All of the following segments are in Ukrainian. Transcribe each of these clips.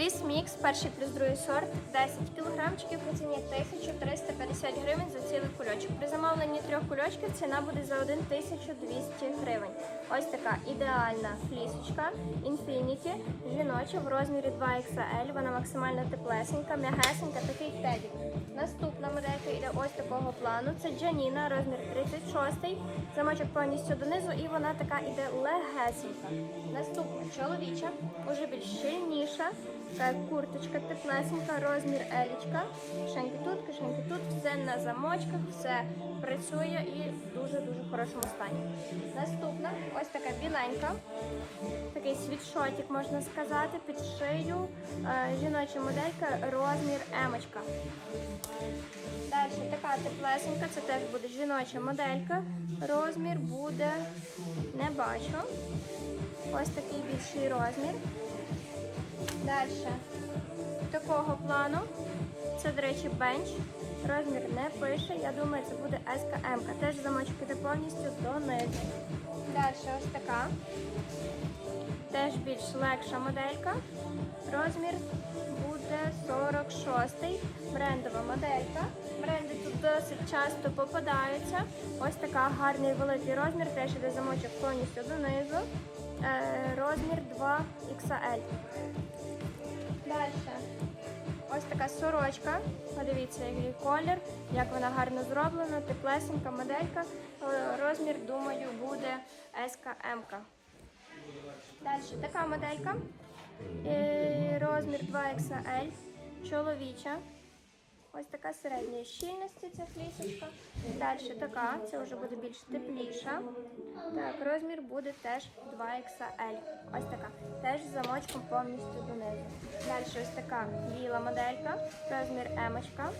Фліс мікс, перший плюс другий сорт, 10 кілограмчиків по ціні 1350 гривень за цілий кульочок. При замовленні трьох кульочків ціна буде за 1200 гривень. Ось така ідеальна флісочка Infinity, жіноча в розмірі 2XL. Вона максимально теплесенька, м'ягесенька, такий тедік. Наступна моделька йде ось такого плану. Це Джаніна, розмір 36, замочок повністю донизу, і вона така іде легесенька. Наступна чоловіча, уже більш щільніша. Така курточка теплесенька, розмір елічка. Кишеньки тут, кишеньки тут, все на замочках, все працює і в дуже-дуже хорошому стані. Наступна, ось така біленька, такий світшотик, можна сказати, під шию. Е, Жіноча моделька, розмір емочка. Далі така теплесенька, це теж буде жіноча моделька. Розмір буде, не бачу. Ось такий більший розмір. Далі такого плану. Це, до речі, бенч. Розмір не пише. Я думаю, це буде СКМ. Теж замочок іде повністю донизу. Далі ось така. Теж більш легша моделька. Розмір буде 46-й. Брендова моделька. Бренди тут досить часто попадаються. Ось така гарний великий розмір. Теж іде замочок повністю донизу. Е, розмір 2XL. Далі. Ось така сорочка. Подивіться, який колір, як вона гарно зроблена, теплесенька моделька. Е, Розмір, думаю, буде СКМ. Далі така моделька. Е, Розмір 2XL. Чоловіча. Ось така середньої щільності ця флісочка. Далі така, це вже буде більш тепліша. Так, розмір буде теж 2XL. Ось така. Теж з замочком повністю донизу. Далі ось така біла моделька, розмір емочка,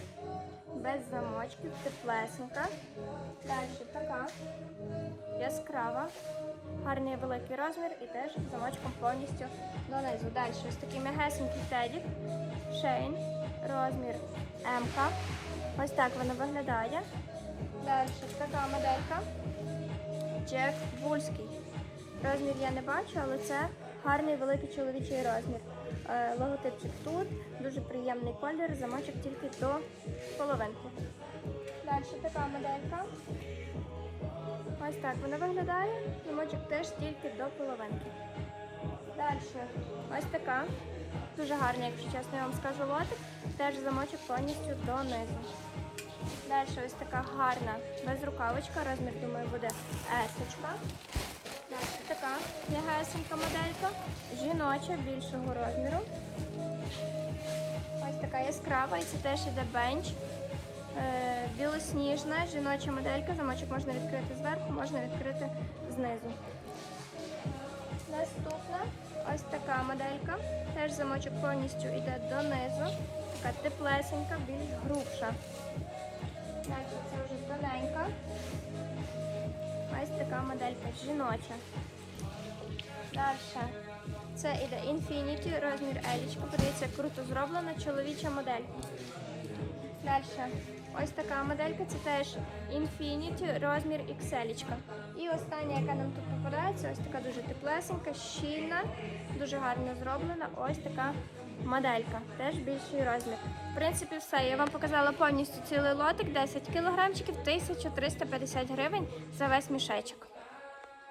без замочків, теплесенька. Далі така яскрава, гарний великий розмір і теж з замочком повністю донизу. Далі ось такий м'ягесенький тедік, шейн, розмір М. Ось так вона виглядає. Далі така моделька. Джек Вульський. Розмір я не бачу, але це гарний великий чоловічий розмір. Е, Логотипчик тут, дуже приємний колір, замочок тільки до половинки. Далі така моделька. Ось так вона виглядає. Замочок теж тільки до половинки. Далі ось така. Дуже гарна, якщо чесно, я вам скажу лотик. Теж замочок повністю донизу. Далі ось така гарна безрукавочка, розмір, думаю, буде есочка. Така м'ягесенька моделька, жіноча більшого розміру. Ось така яскрава, і це теж іде бенч. Е, білосніжна жіноча моделька. Замочок можна відкрити зверху, можна відкрити знизу. Наступна ось така моделька. Теж замочок повністю йде донизу. Така теплесенька, більш грубша. Далі це вже тоненька. Ось така моделька жіноча. Далі. Це іде Infinity, розмір елічка. Подивіться, круто зроблена чоловіча моделька. Далі. Ось така моделька, це теж Infinity, розмір XL. І остання, яка нам тут попадається, ось така дуже теплесенька, щільна, дуже гарно зроблена. Ось така моделька, теж більший розмір. В принципі, все. Я вам показала повністю цілий лотик, 10 кілограмчиків, 1350 гривень за весь мішечок.